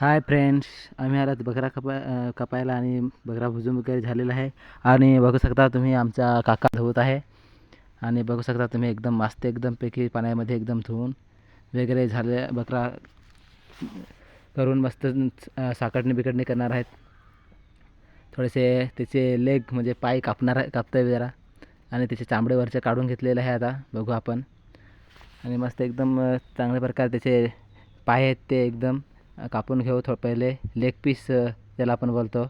Hi friends आम्ही आलात बकरा कपा कपायला कापायला आणि बकरा भुजून वगैरे झालेला आहे. आणि बघू शकता तुम्ही आमचा काका धुवत आहे. आणि बघू शकता तुम्ही एकदम मस्त एकदम पैकी पाण्यामध्ये एकदम धुवून वगैरे झाले बकरा करून मस्त अ, साकडणी बिकडणी करणार आहेत. थोडेसे त्याचे लेग म्हणजे पाय कापणार आहे कापतोय जरा. आणि त्याचे चामडे वरचे काढून घेतलेले आहे आता बघू आपण. आणि मस्त एकदम चांगल्या प्रकारे त्याचे पाय आहेत ते एकदम. कापून घेऊ थोडं पहिले. लेग पीस त्याला आपण बोलतो.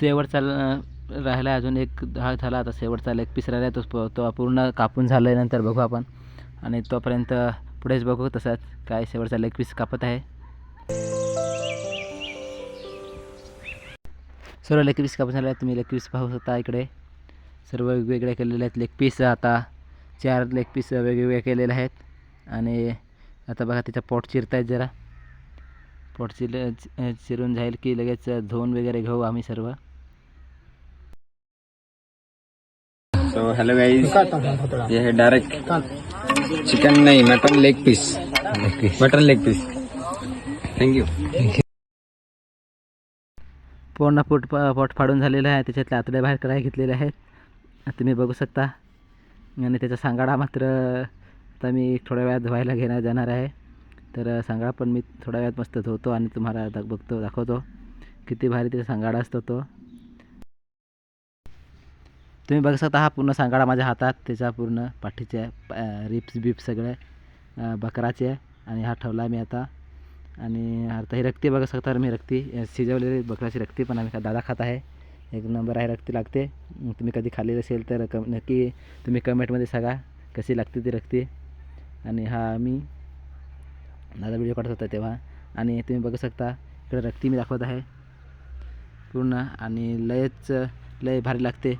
शेवटचा राहिला अजून एक हा झाला आता शेवटचा लेग पीस राहिला तो प- तो पूर्ण कापून झाल्यानंतर बघू आपण. आणि तोपर्यंत पुढेच बघू तसाच काय शेवटचा लेग पीस कापत आहे. सर्व लेग पीस कापून झाले तुम्ही लेग पीस पाहू शकता इकडे. सर्व वेगवेगळे केलेले आहेत लेग पीस आता चार लेग पीस वेगवेगळे केलेले आहेत. आणि आता बघा त्याचा पोट चिरत आहेत जरा. पोट चिर चि- चिरून जाईल की लगेच धुवून वगैरे घेऊ आम्ही सर्व. सो हेलो गाइस ये है डायरेक्ट चिकन नहीं mutton leg piece mutton leg piece thank you पूर्ण पोट प- पोट फाडून झालेलं आहे. त्याच्यातले आतडे बाहेर करायला घेतलेले आहेत. तुम्ही बघू शकता. आणि त्याचा सांगाडा मात्र आता मी थोड्या वेळात धुवायला घेणार जाणार आहे. तर सांगाडा पण मी थोड्या वेळात मस्त धुवतो आणि तुम्हाला दा बघतो दाखवतो. किती भारी त्याचा सांगाडा असतो तो. तुम्ही बघू शकता हा पूर्ण सांगाडा माझ्या हातात त्याच्या पूर्ण पाठीचे रिप्स बिप्स सगळे बकराचे आणि हा ठेवला मी आता. आणि आता ही रक्ती बघू शकता मी रक्ती शिजवलेली बकराची रक्ती पण आम्ही दादा खात आहे. एक नंबर आहे रक्ती लागते. तुम्ही कधी खाल्लेली असेल तर कम नक्की तुम्ही कमेंटमध्ये सांगा कशी लागते ती रक्ती. आणि हा आम्ही दादा व्हिडिओ काढत होता तेव्हा. आणि तुम्ही बघू शकता इकडे रक्ती मी दाखवत आहे. पूर्ण आणि लयच लय भारी लागते.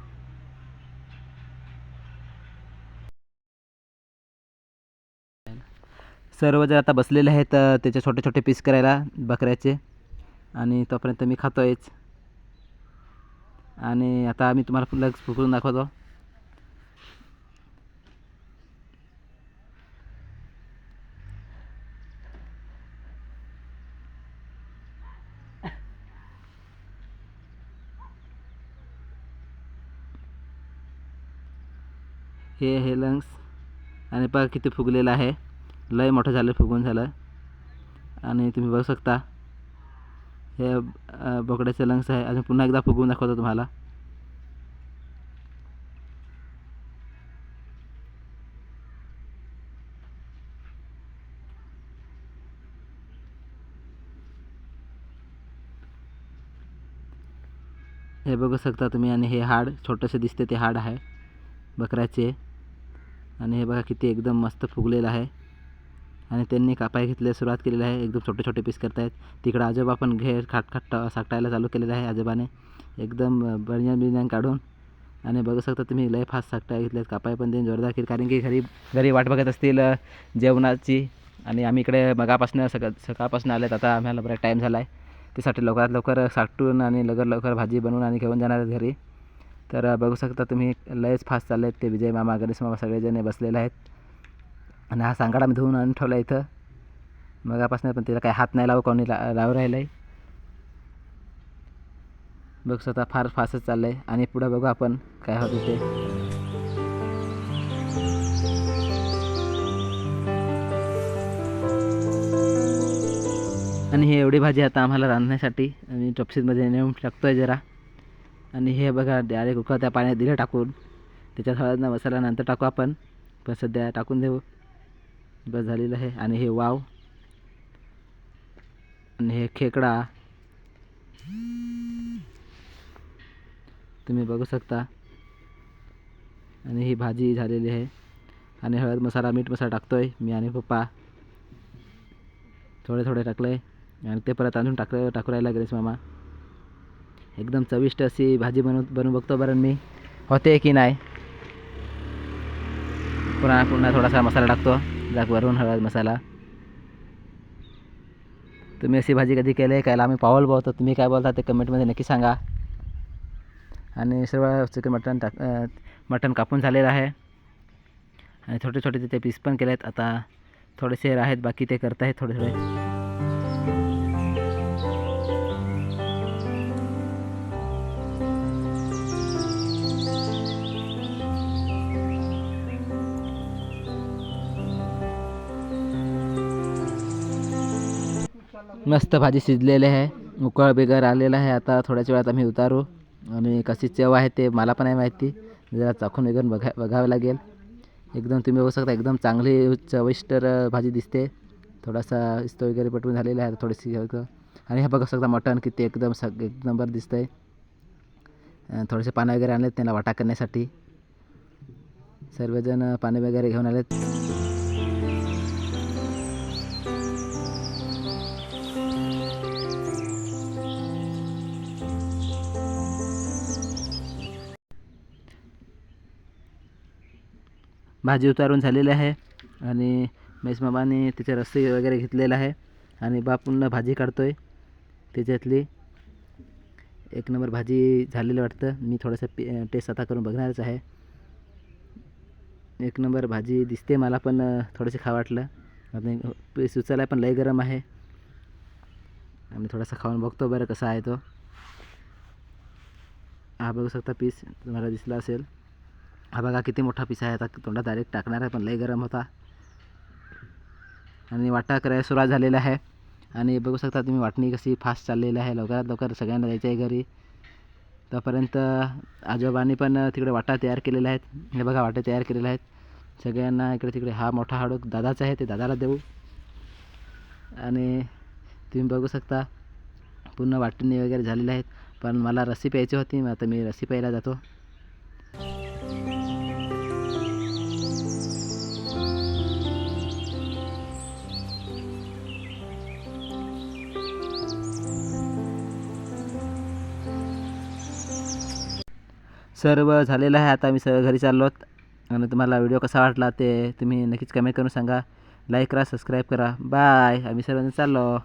सर्व जर आता बसलेले आहेत त्याचे छोटे छोटे पीस करायला बकऱ्याचे. आणि तोपर्यंत मी खातो आहेच आणि आता मी तुम्हाला फुलं फुकरून दाखवतो. हे हे लंग्स आणि पहा किती फुगलेलं आहे. लय मोठं झालं फुगून झालं. आणि तुम्ही बघू शकता हे बोकड्याचे लंग्स आहे. अजून पुन्हा एकदा फुगवून दाखवतो तुम्हाला. हे बघू शकता तुम्ही आणि हे हाड छोटंसं दिसते ते हाड आहे बकऱ्याचे. आणि हे बघा किती एकदम मस्त फुगलेलं आहे. आणि त्यांनी कापाय घेतले सुरुवात केलेली आहे. एकदम छोटे छोटे पीस करतायत. तिकडं आजोबा पण घेर खाट खाट साकटायला चालू केलेलं आहे आजोबाने. एकदम बनियान बिनियान काढून. आणि बघू शकता तुम्ही लय फास्ट साकटाय घेतलेत कापाय पण ते जोरदार केली. कारण की घरी घरी वाट बघत असतील जेवणाची. आणि आम्ही इकडे मगापासून सका सकाळपासून आलेत. आता आम्हाला बरा टाईम झाला आहे त्यासाठी लवकरात लवकर साकटून आणि लवकर लवकर भाजी बनवून आणि घेऊन जाणार आहेत घरी. तर बघू शकता तुम्ही लयच फास्ट चालले आहेत ते विजय मामा गणेश मामा सगळेजण बसलेले आहेत. आणि हा सांगाडा मी धुवून आणून ठेवला इथं. मगापासून पण तिला काही हात नाही लावू कोणी ला लावू राहिलं आहे बघ स्वतः फार फास्टच चाललं आहे आणि पुढं बघू आपण काय होतं ते. आणि हे एवढी भाजी आता आम्हाला रांधण्यासाठी आम्ही टपशीतमध्ये नेऊन टाकतोय जरा. आणि हे बघा डायरेक्ट उकळत्या पाण्यात दिलं टाकून. त्याच्यात हळद मसाला नंतर टाकू आपण. पण सध्या टाकून देऊ. बस झालेलं आहे. आणि हे वाव. आणि हे खेकडा. तुम्ही बघू शकता. आणि ही भाजी झालेली आहे. आणि हळद मसाला मीठ मसाला टाकतोय मी आणि पप्पा. थोडे थोडे टाकले आणि ते परत आणून टाक टाकू राहिला गणेश मामा. एकदम चविष्ट अशी भाजी बनव बनवून बघतो बरं मी. होते की नाही? पुन्हा पुन्हा थोडासा मसाला टाकतो. वरून हळद मसाला. तुम्ही अशी भाजी कधी केली आहे? कायला आम्ही पावल बोलतो तुम्ही काय बोलता ते कमेंटमध्ये नक्की सांगा. आणि सर्व चिकन मटण टाक मटण कापून झालेलं आहे. आणि छोटे छोटे तिथे पीस पण केले आहेत आता थोडेसे आहेत बाकी ते करत आहेत थोडे थोडे मस्त भाजी शिजलेली आहे. उकळ बिगर आलेला आहे. आता थोड्याच वेळात आम्ही उतारू. आणि कशी चव आहे ते मला पण नाही माहिती. जरा चाखून वगैरे बघा बघावं लागेल. एकदम तुम्ही बघू शकता एकदम चांगली चविष्ट भाजी दिसते. थोडासा इस्त वगैरे पटवून झालेला आहे. थोडीशी आणि हे बघू शकता मटण किती एकदम सग एक नंबर दिसतं आहे थोडेसे पानं वगैरे आणलेत त्यांना वाटा करण्यासाठी. सर्वजण पाणी वगैरे घेऊन आलेत. भाजी उतारून झालेली आहे आणि मेस मामाने तिचे रस्से वगैरे घेतलेला आहे आणि बाप पुन्हा भाजी काढतो आहे त्याच्यातली एक नंबर भाजी झालेलं वाटतं. मी थोडंसं पी टेस्ट आता करून बघणारच आहे. एक नंबर भाजी दिसते मला पण थोडंसं खा वाटलं. आणि पीस उचलाय पण लय गरम आहे. आम्ही थोडासा खाऊन बघतो बरं कसा आहे तो. हा बघू शकता पीस तुम्हाला दिसला असेल. हा बघा किती मोठा पिसा आहे. आता तोंडात डायरेक्ट टाकणार आहे पण लई गरम होता. आणि वाटा करायला सुरुवात झालेला आहे. आणि बघू शकता तुम्ही वाटणी कशी फास्ट चाललेली आहे. लवकरात लवकर सगळ्यांना जायचं आहे घरी. तोपर्यंत आजोबांनी पण तिकडे वाटा तयार केलेल्या आहेत. हे बघा वाटे तयार केलेले आहेत. सगळ्यांना इकडे तिकडे हा मोठा हाडूक दादाचा आहे ते दादाला देऊ. आणि तुम्ही बघू शकता पूर्ण वाटणी वगैरे झालेल्या आहेत. पण मला रस्सी प्यायची होती मग आता मी रस्सी प्यायला जातो. सर्व झालेलं आहे. आता मी सगळं घरी चाललोत आणि तुम्हाला व्हिडिओ कसा वाटला ते तुम्ही नक्कीच कमेंट करून सांगा. लाईक करा सबस्क्राईब करा. बाय आम्ही सर्वजण चाललो.